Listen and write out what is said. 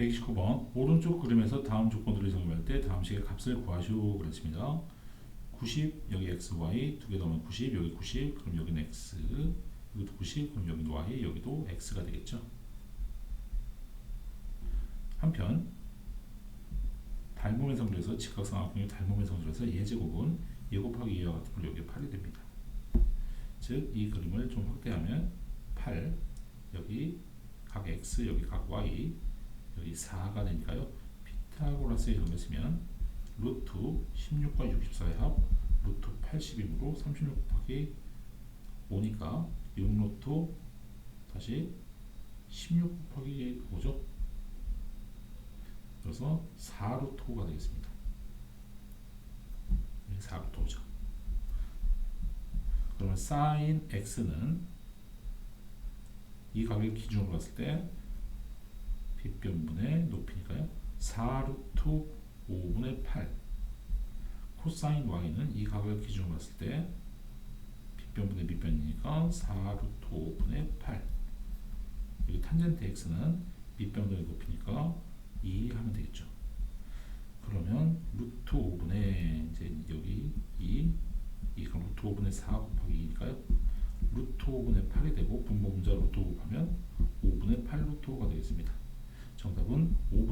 129번 오른쪽 그림에서 다음 조건들을 적용할 때 다음 식의 값을 구하시오 그랬습니다. 90 여기 x, y 두개 더하면 90 여기 90 그럼 여기는 x 여기도 90 그럼 여기도 y 여기도 x가 되겠죠. 한편 닮음의 성질에서 직각삼각형의 닮음의 성질에서 예제곱은 예 곱하기 이와 같은 걸 여기에 8이 됩니다. 즉 이 그림을 좀 확대하면 8 여기 각 x 여기 각 y 여기 4가 되니까요. 피타고라스의 이름을 쓰면 루트 16과 64의 합 루트 80이므로 36 곱하기 5니까 6루트 다시 16 곱하기 5죠. 그래서 4루트 5가 되겠습니다. 4루트 5죠. 그러면 sin x는 이 가격을 기준으로 봤을 때 빗변분의 높이니까요. 4루트 5분의 8 코사인 y는 이 각을 기준으로 봤을 때 빗변분의 밑변이니까 4루트 5분의 8 여기 탄젠트 x는 밑변분의 높이니까 2 하면 되겠죠. 그러면 루트 5분의 이제 여기 2이 그럼 루트 5분의 4 곱하기 2니까요. 루트 5분의 8이 되고 분모 분자 루트 5 곱하면 5분의 8 루트 5가 되겠습니다. 정답은 5분의 8 루트 5입니다.